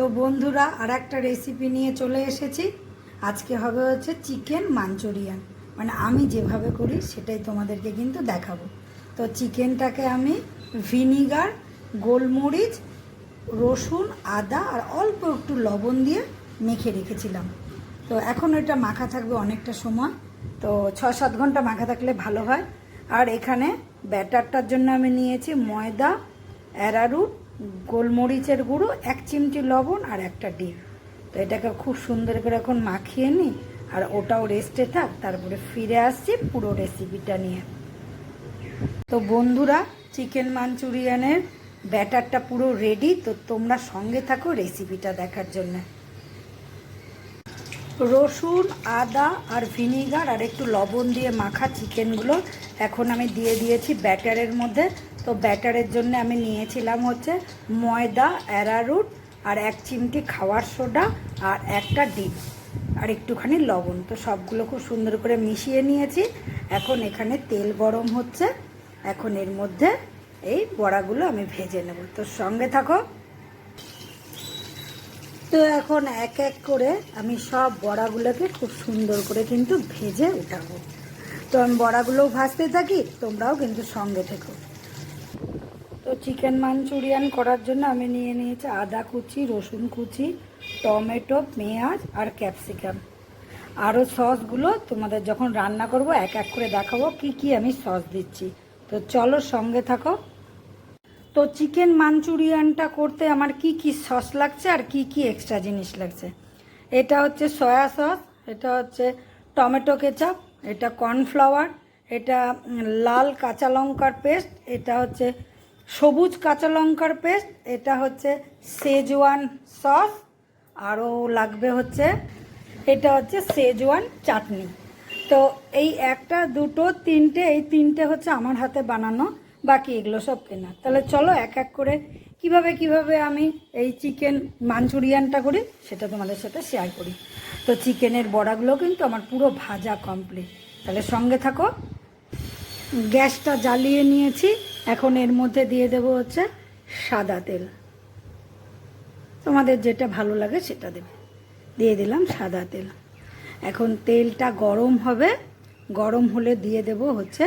তো বন্ধুরা আর একটা রেসিপি নিয়ে চলে এসেছি। আজকে হবে হচ্ছে চিকেন মাঞ্চুরিয়ান মানে আমি যেভাবে করি, সেটাই তোমাদেরকে কিন্তু দেখাবো। তো চিকেনটাকে আমি ভিনিগার গোলমরিচ, রসুন, আদা আর অল্প একটু লবণ দিয়ে মেখে রেখেছিলাম। তো এখন এটা মাখা থাকবে অনেকটা সময়। তো ছ সাত ঘণ্টা মাখা থাকলে ভালো হয়। আর এখানে ব্যাটারটার জন্য আমি নিয়েছি ময়দা অ্যারারুট গোলমরিচের গুঁড়ো, এক চিমটি লবণ আর একটা ডিম। তো এটাকে খুব সুন্দর করে এখন মাখিয়ে নিই আর ওটাও রেস্টে থাক, তারপরে ফিরে আসছি পুরো রেসিপিটা নিয়ে। তো বন্ধুরা চিকেন মাঞ্চুরিয়ানের ব্যাটারটা পুরো রেডি তো তোমরা সঙ্গে থাকো রেসিপিটা দেখার জন্য। রসুন, আদা আর ভিনিগার আর একটু লবণ দিয়ে মাখা চিকেনগুলো এখন আমি দিয়ে দিয়েছি ব্যাটারের মধ্যে। তো ব্যাটারের জন্য আমি নিয়েছিলাম হচ্ছে ময়দা, অ্যারারুট আর এক চিমটি খাওয়ার সোডা আর একটা ডিম আর একটুখানি লবণ। তো সবগুলো খুব সুন্দর করে মিশিয়ে নিয়েছি। এখন এখানে তেল গরম হচ্ছে। এখন এর মধ্যে এই বড়াগুলো আমি ভেজে নেব। তো সঙ্গে থাকো। তো এখন এক এক করে আমি সব বড়াগুলোকে খুব সুন্দর করে কিন্তু ভেজে উঠাবো। তো আমি বড়াগুলোও ভাজতে থাকি, তোমরাও কিন্তু সঙ্গে থেকো। তো চিকেন মাঞ্চুরিয়ান করার জন্য আমি নিয়ে নিয়েছি আদা কুচি, রসুন কুচি, টমেটো, পেঁয়াজ আর ক্যাপসিকাম। আরও সসগুলো তোমাদের যখন রান্না করব, এক এক করে দেখাবো কি কি আমি সস দিচ্ছি। তো চলো সঙ্গে থাকো। তো চিকেন মাঞ্চুরিয়ানটা করতে আমার কি কি সস লাগছে আর কি কি এক্সট্রা জিনিস লাগছে? এটা হচ্ছে সয়া সস এটা হচ্ছে টমেটো কেচাপ এটা কর্নফ্লাওয়ার এটা লাল কাঁচা লঙ্কার পেস্ট এটা হচ্ছে সবুজ কাঁচা লঙ্কার পেস্ট এটা হচ্ছে সেজওয়ান সস আরও লাগবে হচ্ছে, এটা হচ্ছে সেজওয়ান চাটনি। তো এই একটা, দুটো, তিনটে, এই তিনটে হচ্ছে আমার হাতে বানানো। বাকি এগুলো সব কেনা। তাহলে চলো এক এক করে কীভাবে কীভাবে আমি এই চিকেন মাঞ্চুরিয়ানটা করি সেটা তোমাদের সাথে শেয়ার করি। তো চিকেনের বড়াগুলো কিন্তু আমার পুরো ভাজা কমপ্লিট তাহলে সঙ্গে থাকো। গ্যাসটা জ্বালিয়ে নিয়েছি। এখন এর মধ্যে দিয়ে দেব হচ্ছে সাদা তেল। তোমাদের যেটা ভালো লাগে সেটা দেবে। দিয়ে দিলাম সাদা তেল। এখন তেলটা গরম হবে। গরম হলে দিয়ে দেব হচ্ছে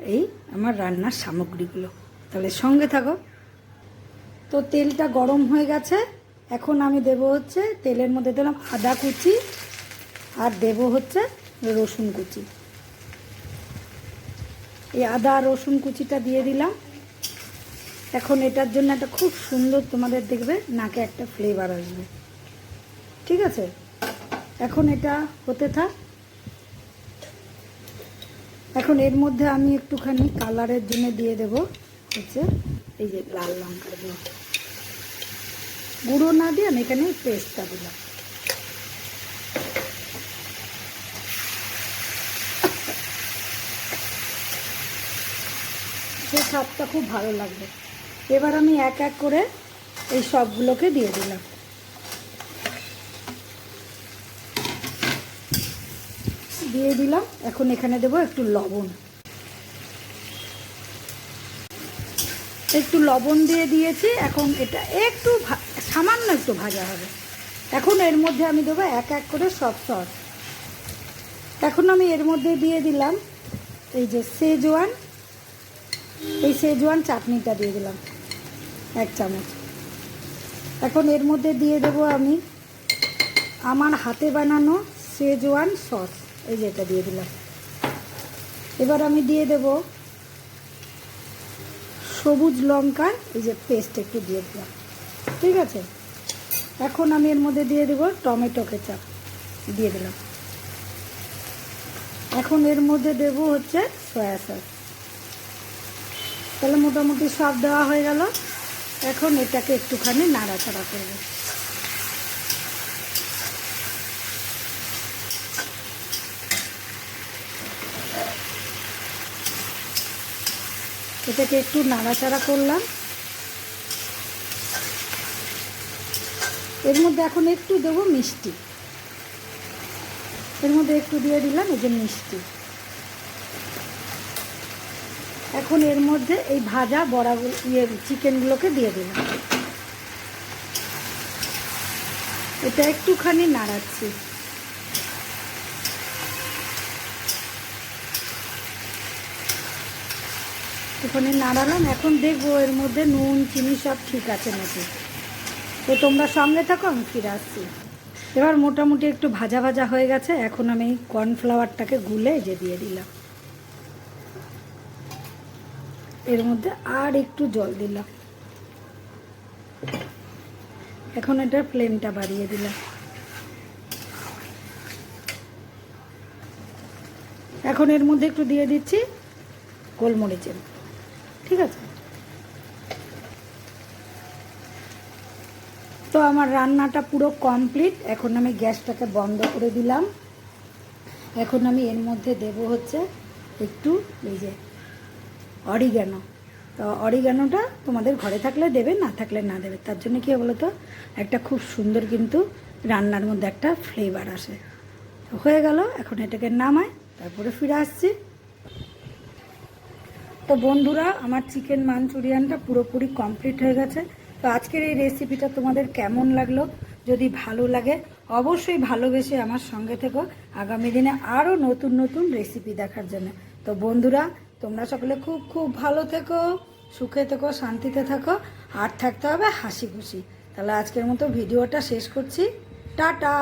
এই আমার রান্নার সামগ্রীগুলো। তাহলে সঙ্গে থাকো। তো তেলটা গরম হয়ে গেছে। এখন আমি দেব হচ্ছে তেলের মধ্যে দিলাম আদা কুচি আর দেব হচ্ছে রসুন কুচি। এই আদা রসুন কুচিটা দিয়ে দিলাম। এখন এটার জন্য একটা খুব সুন্দর তোমাদের দেখবে নাকে একটা ফ্লেভার আসবে। ঠিক আছে? এখন এটা হতে থাক। এখন এর মধ্যে আমি একটুখানি কালারের জন্য দিয়ে দেব হচ্ছে এই যে লাল লঙ্কার গুঁড়ো। গুঁড়ো না দিয়ে আমি এখানে পেস্টটা দিলাম। সে স্বাদটা খুব ভালো লাগবে। এবার আমি এক এক করে এই সবগুলোকে দিয়ে দিলাম। দিয়ে দিলাম। এখন এখানে দেবো একটু লবণ। একটু লবণ দিয়ে দিয়েছি। এখন এটা একটু সামান্য একটু ভাজা হবে। এখন এর মধ্যে আমি দেবো এক এক করে সব সস। এখন আমি এর মধ্যে দিয়ে দিলাম এই যে সেজওয়ান এই সেজওয়ান চাটনিটা দিয়ে দিলাম, এক চামচ। এখন এর মধ্যে দিয়ে দেব আমি আমার হাতে বানানো সেজওয়ান সস। এই যে এটা দিয়ে দিলাম। এবার আমি দিয়ে দেব সবুজ লঙ্কার এই যে পেস্ট একটু দিয়ে দিলাম। ঠিক আছে? এখন আমি এর মধ্যে দিয়ে দেব টমেটো কেচাপ। দিয়ে দিলাম। এখন এর মধ্যে দেব হচ্ছে সয়া সস তাহলে মোটামুটি সব দেওয়া হয়ে গেল। এখন এটাকে একটুখানি নাড়াচাড়া করব। এটাকে একটু নাড়াচাড়া করলাম। এর মধ্যে এখন একটু দেবো মিষ্টি। এর মধ্যে একটু দিয়ে দিলাম এই যে মিষ্টি। এখন এর মধ্যে এই ভাজা বড়াগুলো ইয়ে চিকেনগুলোকে দিয়ে দিলাম। এটা একটুখানি নাড়াচ্ছি। একটুখানি নাড়ালাম, এখন দেখব এর মধ্যে নুন, চিনি সব ঠিক আছে নাকি। তো তোমরা সঙ্গে থাকো, আমি ফিরে আসছি। এবার মোটামুটি একটু ভাজা ভাজা হয়ে গেছে, এখন আমি কর্নফ্লাওয়ারটাকে গুলে যে দিয়ে দিলাম। এর মধ্যে আর একটু জল দিলাম। এখন এটার ফ্লেমটা বাড়িয়ে দিলাম। এখন এর মধ্যে একটু দিয়ে দিচ্ছি গোলমরিচের ঠিক আছে। তো আমার রান্নাটা পুরো কমপ্লিট। এখন আমি গ্যাসটাকে বন্ধ করে দিলাম। এখন আমি এর মধ্যে দেব হচ্ছে একটু এই যে অরিগ্যানো তো অরিগ্যানোটা তোমাদের ঘরে থাকলে দেবে, না থাকলে না দেবে। তার জন্য কী বলো তো একটা খুব সুন্দর কিন্তু রান্নার মধ্যে একটা ফ্লেভার আসে। হয়ে গেল, এখন এটাকে নামায় তারপরে ফিরে আসছি। তো বন্ধুরা, আমার চিকেন মাঞ্চুরিয়ানটা পুরোপুরি কমপ্লিট হয়ে গেছে। তো আজকের এই রেসিপিটা তোমাদের কেমন লাগল? যদি ভালো লাগে, অবশ্যই ভালোবেসে আমার সঙ্গে থেকো আগামী দিনে আরও নতুন নতুন রেসিপি দেখার জন্য। তো বন্ধুরা, তোমরা সকলে খুব খুব ভালো থেকো, সুখে থেকো, শান্তিতে থাকো, আর থাকতে হবে হাসি খুশি। তাহলে আজকের মতো ভিডিওটা শেষ করছি। টাটা!